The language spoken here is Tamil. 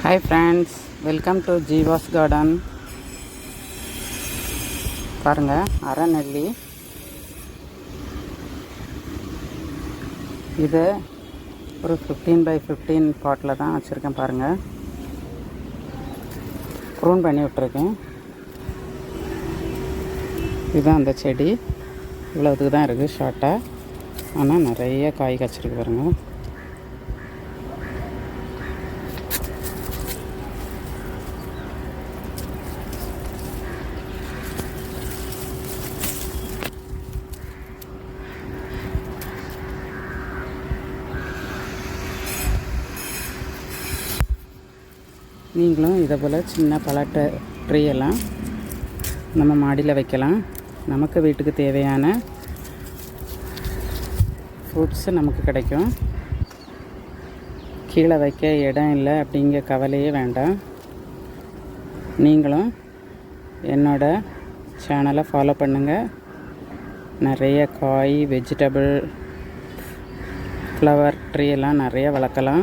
Hi friends welcome to Jeeva's garden பாருங்கள் அரைநெல்லி இதை ஒரு ஃபிஃப்டீன் பை ஃபிஃப்டீன் பாட்டில் தான் வச்சுருக்கேன் பாருங்கள் ப்ரூன் பண்ணி விட்ருக்கேன் இதுதான் அந்த செடி. இவ்வளோதுக்கு தான் இருக்குது ஷார்ட்டாக ஆனால் நிறைய காய் காய்ச்சிருக்கு பாருங்கள் நீங்களும் இதை போல் சின்ன பலாட்டை ட்ரீயெல்லாம் நம்ம மாடியில் வைக்கலாம். நமக்கு வீட்டுக்கு தேவையான ஃப்ரூட்ஸு நமக்கு கிடைக்கும். கீழே வைக்க இடம் இல்லை அப்படிங்கிற கவலையே வேண்டாம். நீங்களும் என்னோட சேனலை ஃபாலோ பண்ணுங்கள் நிறைய காய் வெஜிடபிள் ஃப்ளவர் ட்ரீ எல்லாம் நிறைய வளர்க்கலாம்.